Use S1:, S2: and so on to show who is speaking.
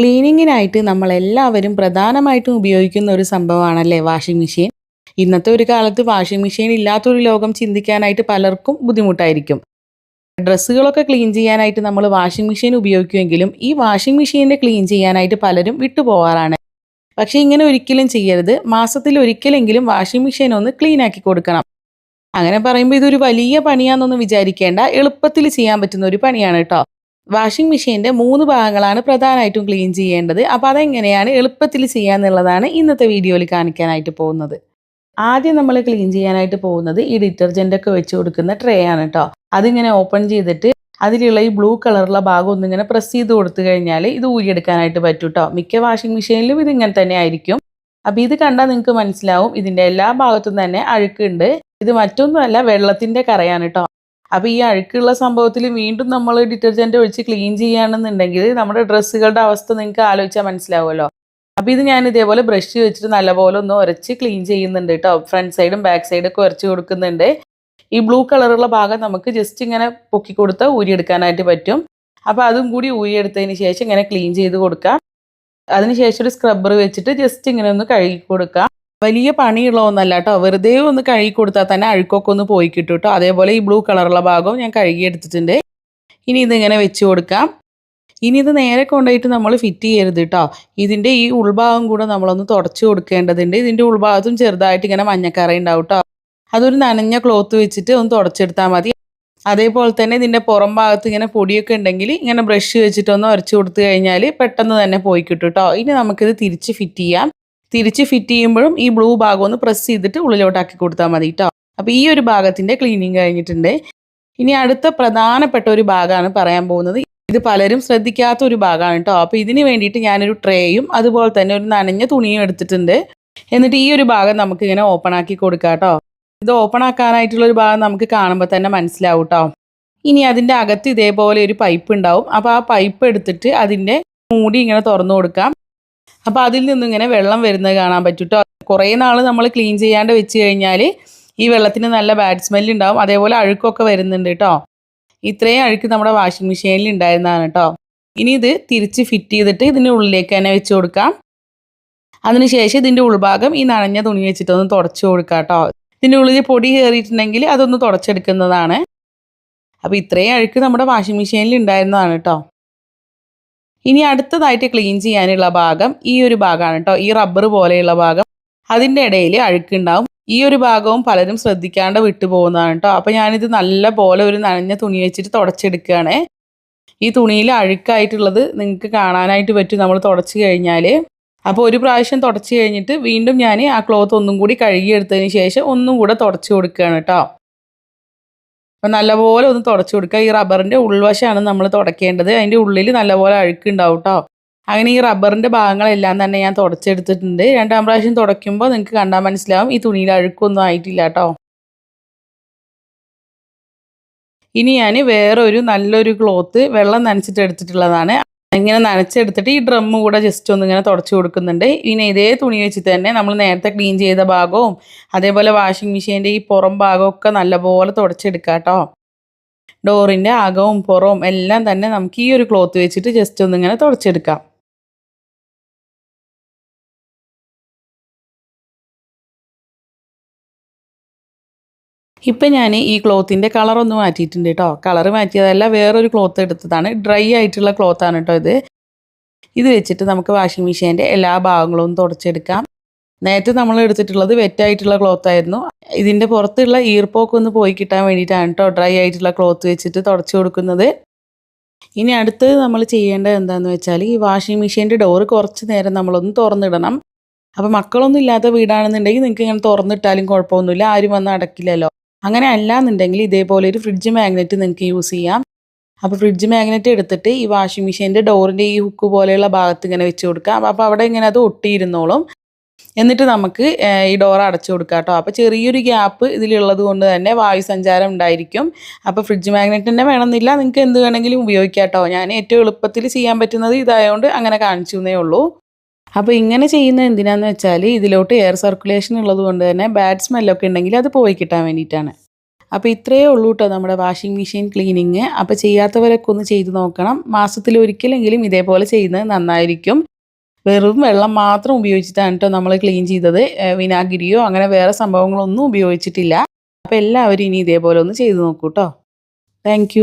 S1: ക്ലീനിങ്ങിനായിട്ട് നമ്മളെല്ലാവരും പ്രധാനമായിട്ടും ഉപയോഗിക്കുന്ന ഒരു സംഭവമാണല്ലേ വാഷിംഗ് മെഷീൻ. ഇന്നത്തെ ഒരു കാലത്ത് വാഷിംഗ് മെഷീൻ ഇല്ലാത്തൊരു ലോകം ചിന്തിക്കാനായിട്ട് പലർക്കും ബുദ്ധിമുട്ടായിരിക്കും. ഡ്രസ്സുകളൊക്കെ ക്ലീൻ ചെയ്യാനായിട്ട് നമ്മൾ വാഷിംഗ് മെഷീൻ ഉപയോഗിക്കുമെങ്കിലും ഈ വാഷിംഗ് മെഷീനെ ക്ലീൻ ചെയ്യാനായിട്ട് പലരും വിട്ടുപോകാറാണ് പക്ഷേ ഇങ്ങനെ ഒരിക്കലും ചെയ്യരുത്. മാസത്തിൽ ഒരിക്കലെങ്കിലും വാഷിംഗ് മെഷീൻ ഒന്ന് ക്ലീൻ ആക്കി കൊടുക്കണം. അങ്ങനെ പറയുമ്പോൾ ഇതൊരു വലിയ പണിയാണെന്നൊന്നും വിചാരിക്കേണ്ട. എളുപ്പത്തിൽ ചെയ്യാൻ പറ്റുന്ന ഒരു പണിയാണ് കേട്ടോ. വാഷിംഗ് മെഷീന്റെ മൂന്ന് ഭാഗങ്ങളാണ് പ്രധാനമായിട്ടും ക്ലീൻ ചെയ്യേണ്ടത്. അപ്പോൾ അതെങ്ങനെയാണ് എളുപ്പത്തിൽ ചെയ്യാന്നുള്ളതാണ് ഇന്നത്തെ വീഡിയോയിൽ കാണിക്കാനായിട്ട് പോകുന്നത്. ആദ്യം നമ്മൾ ക്ലീൻ ചെയ്യാനായിട്ട് പോകുന്നത് ഈ ഡിറ്റർജന്റ് ഒക്കെ വെച്ച് കൊടുക്കുന്ന ട്രേ ആണ് കേട്ടോ. അതിങ്ങനെ ഓപ്പൺ ചെയ്തിട്ട് അതിലുള്ള ഈ ബ്ലൂ കളറുള്ള ഭാഗം ഒന്നിങ്ങനെ പ്രസ് ചെയ്ത് കൊടുത്തു കഴിഞ്ഞാൽ ഇത് ഊരിയെടുക്കാനായിട്ട് പറ്റും കേട്ടോ. മിക്ക വാഷിംഗ് മെഷീനിലും ഇത് ഇങ്ങനെ തന്നെ ആയിരിക്കും. അപ്പോൾ ഇത് കണ്ടാൽ നിങ്ങൾക്ക് മനസ്സിലാവും. ഇതിന്റെ എല്ലാ ഭാഗത്തും തന്നെ അഴുക്കുണ്ട്. ഇത് മറ്റൊന്നുമല്ല വെള്ളത്തിന്റെ കറയാണ് കേട്ടോ. അപ്പോൾ ഈ അഴുക്കുള്ള സംഭവത്തിൽ വീണ്ടും നമ്മൾ ഡിറ്റർജന്റ് ഒഴിച്ച് ക്ലീൻ ചെയ്യുകയാണെന്നുണ്ടെങ്കിൽ നമ്മുടെ ഡ്രസ്സുകളുടെ അവസ്ഥ നിങ്ങൾക്ക് ആലോചിച്ചാൽ മനസ്സിലാവുമല്ലോ. അപ്പോൾ ഇത് ഞാൻ ഇതേപോലെ ബ്രഷ് വെച്ചിട്ട് നല്ലപോലെ ഒന്ന് ഉരച്ച് ക്ലീൻ ചെയ്യുന്നുണ്ട് കേട്ടോ. ഫ്രണ്ട് സൈഡും ബാക്ക് സൈഡും ഒക്കെ ഉരച്ച് കൊടുക്കുന്നുണ്ട്. ഈ ബ്ലൂ കളറുള്ള ഭാഗം നമുക്ക് ജസ്റ്റ് ഇങ്ങനെ പൊക്കി കൊടുത്താൽ ഊരിയെടുക്കാനായിട്ട് പറ്റും. അപ്പോൾ അതും കൂടി ഊരിയെടുത്തതിന് ശേഷം ഇങ്ങനെ ക്ലീൻ ചെയ്ത് കൊടുക്കാം. അതിനുശേഷം ഒരു സ്ക്രബ്ബർ വെച്ചിട്ട് ജസ്റ്റ് ഇങ്ങനെ ഒന്ന് കഴുകി കൊടുക്കാം. വലിയ പണിയുള്ള ഒന്നല്ല കേട്ടോ. വെറുതെ ഒന്ന് കഴുകി കൊടുത്താൽ തന്നെ അഴുക്കൊക്കെ ഒന്ന് പോയി കിട്ടും കേട്ടോ. അതേപോലെ ഈ ബ്ലൂ കളറുള്ള ഭാഗവും ഞാൻ കഴുകി എടുത്തിട്ടുണ്ട്. ഇനി ഇതിങ്ങനെ വെച്ച് കൊടുക്കാം. ഇനി ഇത് നേരെ കൊണ്ടുപോയിട്ട് നമ്മൾ ഫിറ്റ് ചെയ്യരുത് കേട്ടോ. ഇതിന്റെ ഈ ഉൾഭാഗം കൂടെ നമ്മളൊന്ന് തുടച്ചു കൊടുക്കേണ്ടതുണ്ട്. ഇതിന്റെ ഉൾഭാഗത്തും ചെറുതായിട്ട് ഇങ്ങനെ മഞ്ഞക്കറ ഉണ്ടാവും കേട്ടോ. അതൊരു നനഞ്ഞ ക്ലോത്ത് വെച്ചിട്ട് ഒന്ന് തുടച്ചെടുത്താൽ മതി. അതേപോലെ തന്നെ ഇതിന്റെ പുറം ഭാഗത്ത് ഇങ്ങനെ പൊടിയൊക്കെ ഉണ്ടെങ്കിൽ ഇങ്ങനെ ബ്രഷ് വെച്ചിട്ടൊന്ന് ഉരച്ചു കൊടുത്തു കഴിഞ്ഞാൽ പെട്ടെന്ന് തന്നെ പോയി കിട്ടും കേട്ടോ. ഇനി നമുക്കിത് തിരിച്ച് ഫിറ്റ് ചെയ്യാം. തിരിച്ച് ഫിറ്റ് ചെയ്യുമ്പോഴും ഈ ബ്ലൂ ഭാഗം ഒന്ന് പ്രസ് ചെയ്തിട്ട് ഉള്ളിലോട്ടാക്കി കൊടുത്താൽ മതി കേട്ടോ അപ്പോൾ ഈ ഒരു ഭാഗത്തിന്റെ ക്ലീനിങ് കഴിഞ്ഞിട്ടുണ്ട്. ഇനി അടുത്ത പ്രധാനപ്പെട്ട ഒരു ഭാഗമാണ് പറയാൻ പോകുന്നത്. ഇത് പലരും ശ്രദ്ധിക്കാത്ത ഒരു ഭാഗമാണ് കേട്ടോ അപ്പോൾ ഇതിന് വേണ്ടിയിട്ട് ഞാനൊരു ട്രേയും അതുപോലെ തന്നെ ഒരു നനഞ്ഞ തുണിയും എടുത്തിട്ടുണ്ട്. എന്നിട്ട് ഈ ഒരു ഭാഗം നമുക്ക് ഇങ്ങനെ ഓപ്പൺ ആക്കി കൊടുക്കാം കേട്ടോ ഇത് ഓപ്പൺ ആക്കാനായിട്ടുള്ള ഒരു ഭാഗം നമുക്ക് കാണുമ്പോൾ തന്നെ മനസ്സിലാവും കേട്ടോ ഇനി അതിന്റെ അകത്ത് ഇതേപോലെ ഒരു പൈപ്പ് ഉണ്ടാവും. അപ്പോൾ ആ പൈപ്പ് എടുത്തിട്ട് അതിന്റെ മൂടി ഇങ്ങനെ തുറന്നു കൊടുക്കാം. അപ്പോൾ അതിൽ നിന്നും ഇങ്ങനെ വെള്ളം വരുന്നത് കാണാൻ പറ്റും കുറേ നാൾ നമ്മൾ ക്ലീൻ ചെയ്യാണ്ട് വെച്ച് കഴിഞ്ഞാൽ ഈ വെള്ളത്തിന് നല്ല ബാഡ് സ്മെല്ല് ഉണ്ടാവും. അതേപോലെ അഴുക്കൊക്കെ വരുന്നുണ്ട് കേട്ടോ ഇത്രയും അഴുക്ക് നമ്മുടെ വാഷിംഗ് മെഷീനിൽ ഉണ്ടായിരുന്നതാണ് കേട്ടോ ഇനി ഇത് തിരിച്ച് ഫിറ്റ് ചെയ്തിട്ട് ഇതിന്റെ ഉള്ളിലേക്ക് തന്നെ വെച്ച് കൊടുക്കാം. അതിനുശേഷം ഇതിന്റെ ഉൾഭാഗം ഈ നനഞ്ഞ തുണി വെച്ചിട്ടൊന്ന് തുടച്ച് കൊടുക്കാം കേട്ടോ ഇതിന്റെ ഉള്ളിൽ പൊടി കയറിയിട്ടുണ്ടെങ്കിൽ അതൊന്ന് തുടച്ചെടുക്കുന്നതാണ്. അപ്പോൾ ഇത്രയും അഴുക്ക് നമ്മുടെ വാഷിംഗ് മെഷീനിൽ ഉണ്ടായിരുന്നതാണ് കേട്ടോ ഇനി അടുത്തതായിട്ട് ക്ലീൻ ചെയ്യാനുള്ള ഭാഗം ഈ ഒരു ഭാഗമാണ് കേട്ടോ. ഈ റബ്ബർ പോലെയുള്ള ഭാഗം. അതിന്റെ ഇടയിൽ അഴുക്കുണ്ടാവും ഈ ഒരു ഭാഗവും പലരും ശ്രദ്ധിക്കാണ്ട് വിട്ടുപോകുന്നതാണ് കേട്ടോ. അപ്പോൾ ഞാനിത് നല്ല പോലെ ഒരു നനഞ്ഞ തുണി വെച്ചിട്ട് തുടച്ചെടുക്കുകയാണ്. ഈ തുണിയിൽ അഴുക്കായിട്ടുള്ളത് നിങ്ങൾക്ക് കാണാനായിട്ട് പറ്റും. നമ്മൾ തുടച്ച് കഴിഞ്ഞാൽ. അപ്പോൾ ഒരു പ്രാവശ്യം തുടച്ച് കഴിഞ്ഞിട്ട് വീണ്ടും ഞാൻ ആ ക്ലോത്ത് ഒന്നും കൂടി കഴുകിയെടുത്തതിന് ശേഷം ഒന്നും കൂടെ തുടച്ച് കൊടുക്കുകയാണ് കേട്ടോ. അപ്പം നല്ലപോലെ ഒന്ന് തുടച്ചു കൊടുക്കുക ഈ റബ്ബറിന്റെ ഉൾവശമാണ് നമ്മൾ തുടക്കേണ്ടത്. അതിന്റെ ഉള്ളിൽ നല്ലപോലെ അഴുക്കുണ്ടാവും കേട്ടോ അങ്ങനെ ഈ റബ്ബറിന്റെ ഭാഗങ്ങളെല്ലാം തന്നെ ഞാൻ തുടച്ചെടുത്തിട്ടുണ്ട്. രണ്ടാം പ്രാവശ്യം തുടയ്ക്കുമ്പോൾ നിങ്ങൾക്ക് കണ്ടാൽ മനസ്സിലാവും. ഈ തുണിയിൽ അഴുക്കൊന്നും ആയിട്ടില്ല കേട്ടോ ഇനി ഞാൻ വേറൊരു നല്ലൊരു ക്ലോത്ത് വെള്ളം നനച്ചിട്ട് എടുത്തിട്ടുള്ളതാണ്. ഇങ്ങനെ നനച്ചെടുത്തിട്ട് ഈ ഡ്രമ്മ് കൂടെ ജസ്റ്റ് ഒന്ന് ഇങ്ങനെ തുടച്ചു കൊടുക്കുന്നുണ്ട്. ഇനി ഇതേ തുണി വെച്ചിട്ട് തന്നെ നമ്മൾ നേരത്തെ ക്ലീൻ ചെയ്ത ഭാഗവും അതേപോലെ വാഷിംഗ് മെഷീന്റെ ഈ പുറം ഭാഗമൊക്കെ നല്ലപോലെ തുടച്ചെടുക്കാം കേട്ടോ ഡോറിന്റെ അകവും പുറവും എല്ലാം തന്നെ നമുക്ക് ഈ ഒരു ക്ലോത്ത് വെച്ചിട്ട് ജസ്റ്റ് ഒന്ന് ഇങ്ങനെ തുടച്ചെടുക്കാം. ഇപ്പം ഞാൻ ഈ ക്ലോത്തിന്റെ കളറൊന്ന് മാറ്റിയിട്ടുണ്ട് കേട്ടോ കളർ മാറ്റിയതല്ല വേറൊരു ക്ലോത്ത് എടുത്തതാണ്. ഡ്രൈ ആയിട്ടുള്ള ക്ലോത്താണ് കേട്ടോ ഇത്. ഇത് വെച്ചിട്ട് നമുക്ക് വാഷിംഗ് മെഷീന്റെ എല്ലാ ഭാഗങ്ങളും തുടച്ചെടുക്കാം. നേരത്തെ നമ്മൾ എടുത്തിട്ടുള്ളത് വെറ്റായിട്ടുള്ള ക്ലോത്ത് ആയിരുന്നു. ഇതിന്റെ പുറത്തുള്ള ഈർപ്പൊക്കെ ഒന്ന് പോയി കിട്ടാൻ വേണ്ടിയിട്ടാണ് കേട്ടോ ഡ്രൈ ആയിട്ടുള്ള ക്ലോത്ത് വെച്ചിട്ട് തുടച്ചു കൊടുക്കുന്നത്. ഇനി അടുത്തത് നമ്മൾ ചെയ്യേണ്ടത് എന്താണെന്ന് വെച്ചാൽ ഈ വാഷിംഗ് മെഷീന്റെ ഡോറ് കുറച്ച് നേരം നമ്മളൊന്ന് തുറന്നിടണം. അപ്പോൾ മക്കളൊന്നും ഇല്ലാത്ത വീടാണെന്നുണ്ടെങ്കിൽ നിങ്ങൾക്ക് ഇങ്ങനെ തുറന്നിട്ടാലും കുഴപ്പമൊന്നുമില്ല. ആരും വന്ന് അടക്കില്ലല്ലോ. അങ്ങനെ അല്ലാന്നുണ്ടെങ്കിൽ ഇതേപോലെ ഒരു ഫ്രിഡ്ജ് മാഗ്നറ്റ് നിങ്ങൾക്ക് യൂസ് ചെയ്യാം. അപ്പോൾ ഫ്രിഡ്ജ് മാഗ്നറ്റ് എടുത്തിട്ട് ഈ വാഷിംഗ് മെഷീന്റെ ഡോറിന്റെ ഈ ഹുക്ക് പോലെയുള്ള ഭാഗത്ത് ഇങ്ങനെ വെച്ച് കൊടുക്കാം. അപ്പോൾ അവിടെ ഇങ്ങനെ അത് ഒട്ടിയിരുന്നോളും. എന്നിട്ട് നമുക്ക് ഈ ഡോർ അടച്ചു കൊടുക്കാം കേട്ടോ. അപ്പോൾ ചെറിയൊരു ഗ്യാപ്പ് ഇതിലുള്ളത് കൊണ്ട് തന്നെ വായു സഞ്ചാരം ഉണ്ടായിരിക്കും. അപ്പോൾ ഫ്രിഡ്ജ് മാഗ്നറ്റ് തന്നെ വേണമെന്നില്ല. നിങ്ങൾക്ക് എന്ത് വേണമെങ്കിലും ഉപയോഗിക്കാം കേട്ടോ. ഞാൻ ഏറ്റവും എളുപ്പത്തിൽ ചെയ്യാൻ പറ്റുന്നത് ഇതായതുകൊണ്ട് അങ്ങനെ കാണിച്ചു എന്നേ ഉള്ളൂ. അപ്പോൾ ഇങ്ങനെ ചെയ്യുന്നത് എന്തിനാന്ന് വെച്ചാൽ ഇതിലോട്ട് എയർ സർക്കുലേഷൻ ഉള്ളത് കൊണ്ട് തന്നെ ബാഡ് സ്മെല്ലൊക്കെ ഉണ്ടെങ്കിൽ അത് പോയി കിട്ടാൻ വേണ്ടിയിട്ടാണ്. അപ്പോൾ ഇത്രയേ ഉള്ളൂ കേട്ടോ നമ്മുടെ വാഷിംഗ് മെഷീൻ ക്ലീനിങ് അപ്പോൾ ചെയ്യാത്തവരൊക്കെ ഒന്ന് ചെയ്ത് നോക്കണം. മാസത്തിൽ ഒരിക്കലെങ്കിലും ഇതേപോലെ ചെയ്യുന്നത് നന്നായിരിക്കും. വെറും വെള്ളം മാത്രം ഉപയോഗിച്ചിട്ടാണ് കേട്ടോ നമ്മൾ ക്ലീൻ ചെയ്തത്. വിനാഗിരിയോ അങ്ങനെ വേറെ സംഭവങ്ങളൊന്നും ഉപയോഗിച്ചിട്ടില്ല. അപ്പോൾ എല്ലാവരും ഇനി ഇതേപോലെ ഒന്ന് ചെയ്ത് നോക്കൂ കേട്ടോ താങ്ക്